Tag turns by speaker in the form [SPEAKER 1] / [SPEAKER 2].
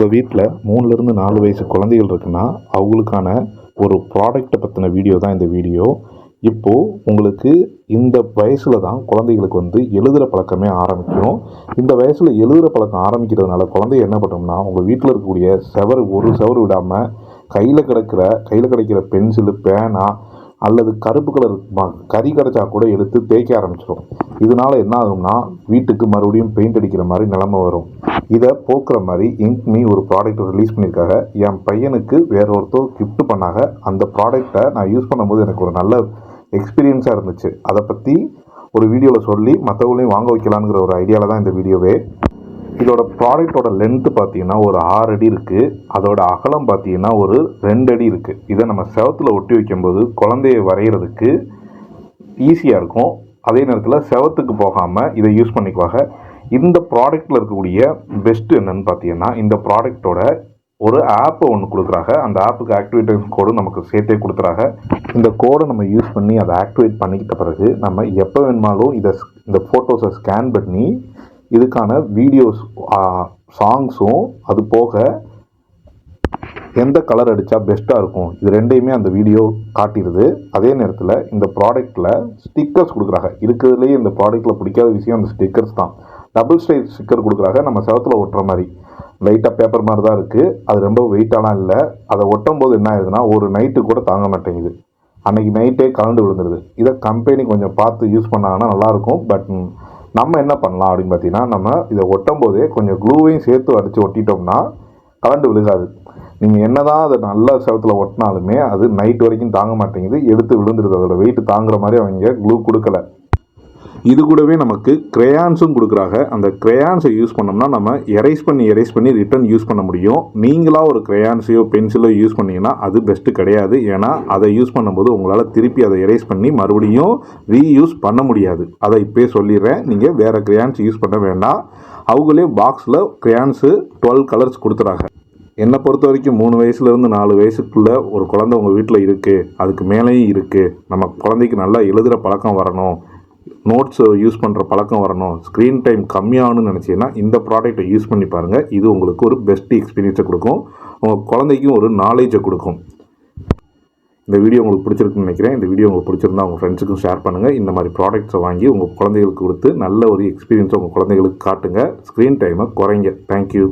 [SPEAKER 1] உங்கள் வீட்டில் மூணுலேருந்து நாலு வயசு குழந்தைகள் இருக்குன்னா அவங்களுக்கான ஒரு ப்ராடக்ட்டை பற்றின வீடியோ தான் இந்த வீடியோ இப்போது உங்களுக்கு இந்த வயசில் தான் குழந்தைகளுக்கு வந்து எழுதுகிற பழக்கமே ஆரம்பிக்கும். இந்த வயசில் எழுதுகிற பழக்கம் ஆரம்பிக்கிறதுனால குழந்தைய என்ன பண்ணோம்னா உங்கள் வீட்டில் இருக்கக்கூடிய செவர் ஒரு செவர் விடாமல் கையில் கிடக்கிற கையில் கிடைக்கிற பென்சிலு பேனா அல்லது கருப்பு கலர் கறி கிடச்சா கூட எடுத்து தேய்க்க ஆரம்பிச்சிடும் இதனால என்ன ஆகும்னா வீட்டுக்கு மறுபடியும் பெயிண்ட் அடிக்கிற மாதிரி நிலமை வரும். இதை போக்குற மாதிரி இங்க்மி ஒரு ப்ராடக்ட் ரிலீஸ் பண்ணியிருக்காங்க. என் பையனுக்கு வேற ஒருத்தர் கிஃப்ட் பண்ணாங்க. அந்த ப்ராடக்டை நான் யூஸ் பண்ணும்போது எனக்கு ஒரு நல்ல எக்ஸ்பீரியன்ஸாக இருந்துச்சு. அதை பற்றி ஒரு வீடியோவில் சொல்லி மற்றவங்களையும் வாங்க வைக்கலாங்கிற ஒரு ஐடியாவில் தான் இந்த வீடியோவே இதோட ப்ராடக்டோட லென்த்து பார்த்தீங்கன்னா ஒரு ஆறு அடி இருக்குது அதோட அகலம் பார்த்தீங்கன்னா ஒரு ரெண்டு அடி இருக்குது இதை நம்ம செவத்தில் ஒட்டி வைக்கும்போது குழந்தைய வரைகிறதுக்கு ஈஸியாக இருக்கும். அதே நேரத்தில் செவத்துக்கு போகாமல் இதை யூஸ் பண்ணிக்குவாங்க. இந்த ப்ராடக்ட்டில் இருக்கக்கூடிய பெஸ்ட்டு என்னென்னு பார்த்தீங்கன்னா இந்த ப்ராடக்டோட ஒரு ஆப்பை ஒன்று கொடுக்குறாங்க. அந்த ஆப்புக்கு ஆக்டிவேட்டர் கோடு நமக்கு சேர்த்தே கொடுத்துறாங்க இந்த கோடை நம்ம யூஸ் பண்ணி அதை ஆக்டிவேட் பண்ணிக்கிட்ட பிறகு நம்ம எப்போ வேணுமாலும் இதை இந்த ஃபோட்டோஸை ஸ்கேன் பண்ணி இதுக்கான வீடியோஸ் சாங்ஸும் அது போக எந்த கலர் அடித்தா பெஸ்ட்டாக இருக்கும்? இது ரெண்டையுமே அந்த வீடியோ காட்டிடுது. அதே நேரத்தில் இந்த ப்ராடக்ட்டில் ஸ்டிக்கர்ஸ் கொடுக்குறாங்க. இருக்கிறதுலேயே இந்த ப்ராடக்ட்டில் பிடிக்காத விஷயம் அந்த ஸ்டிக்கர்ஸ் தான். டபுள் ஸ்டைல் ஸ்டிக்கர் கொடுக்குறாங்க. நம்ம செவத்தில் ஒட்டுற மாதிரி. லைட்டாக பேப்பர் மாதிரி தான் இருக்குது அது ரொம்ப வெயிட்டாலாம் இல்லை. அதை ஒட்டும் போது என்ன ஆகுதுன்னா ஒரு நைட்டு கூட தாங்க மாட்டேங்குது. அன்னைக்கு நைட்டே கலந்து விழுந்துருது. இதை கம்பெனி கொஞ்சம் பார்த்து யூஸ் பண்ணாங்கன்னா நல்லாயிருக்கும் பட் நம்ம என்ன பண்ணலாம் அப்படின்னு பார்த்தீங்கன்னா நம்ம இதை ஒட்டும் போதே கொஞ்சம் க்ளூவையும் சேர்த்து அடித்து ஒட்டிட்டோம்னா கலண்டு விழுகாது. நீங்கள் என்ன தான் அதை நல்லா செவத்தில் ஒட்டினாலுமே அது நைட் வரைக்கும் தாங்க மாட்டேங்குது. எடுத்து விழுந்துருது. அதோட வெயிட் தாங்குற மாதிரி அவங்க க்ளூ கொடுக்கல. இது கூடவே நமக்கு க்ரேயான்ஸும் கொடுக்குறாங்க. அந்த க்ரேயான்ஸை யூஸ் பண்ணோம்னா நம்ம எரேஸ் பண்ணி எரேஸ் பண்ணி ரிட்டன் யூஸ் பண்ண முடியும். நீங்களாக ஒரு க்ரேயான்ஸையோ பென்சிலோ யூஸ் பண்ணிங்கன்னா அது பெஸ்ட்டு கிடையாது. ஏன்னா அதை யூஸ் பண்ணும்போது உங்களால் திருப்பி அதை எரேஸ் பண்ணி மறுபடியும் ரீயூஸ் பண்ண முடியாது. அதை இப்போயே சொல்லிடுறேன். நீங்கள் வேறு க்ரேயான்ஸ் யூஸ் பண்ண வேண்டாம். அவங்களே பாக்ஸில் க்ரேயான்ஸு டுவெல் கலர்ஸ் கொடுத்துறாங்க. என்னை பொறுத்த வரைக்கும் மூணு வயசுலேருந்து நாலு வயசுக்குள்ளே ஒரு குழந்தை உங்கள் வீட்டில் இருக்குது அதுக்கு மேலேயும் இருக்குது நம்ம குழந்தைக்கு நல்லா எழுதுகிற பழக்கம் வரணும். நோட்ஸ் யூஸ் பண்ணுற பழக்கம் வரணும். ஸ்க்ரீன் டைம் கம்மியாகணும்னு நினச்சிங்கன்னா இந்த ப்ராடக்ட்டை யூஸ் பண்ணி பாருங்கள் இது உங்களுக்கு ஒரு பெஸ்ட் எக்ஸ்பீரியன்ஸை கொடுக்கும். உங்கள் குழந்தைக்கும் ஒரு நாலேஜை கொடுக்கும். இந்த வீடியோ உங்களுக்கு பிடிச்சிருக்குன்னு நினைக்கிறேன். இந்த வீடியோ உங்களுக்கு பிடிச்சிருந்தா உங்கள் ஃப்ரெண்ட்ஸுக்கும் ஷேர் பண்ணுங்கள் இந்த மாதிரி ப்ராடக்ட்ஸை வாங்கி உங்கள் குழந்தைகளுக்கு கொடுத்து நல்ல ஒரு எக்ஸ்பீரியன்ஸை உங்கள் குழந்தைகளுக்கு காட்டுங்க. ஸ்க்ரீன் டைமை குறைங்க. தேங்க்யூ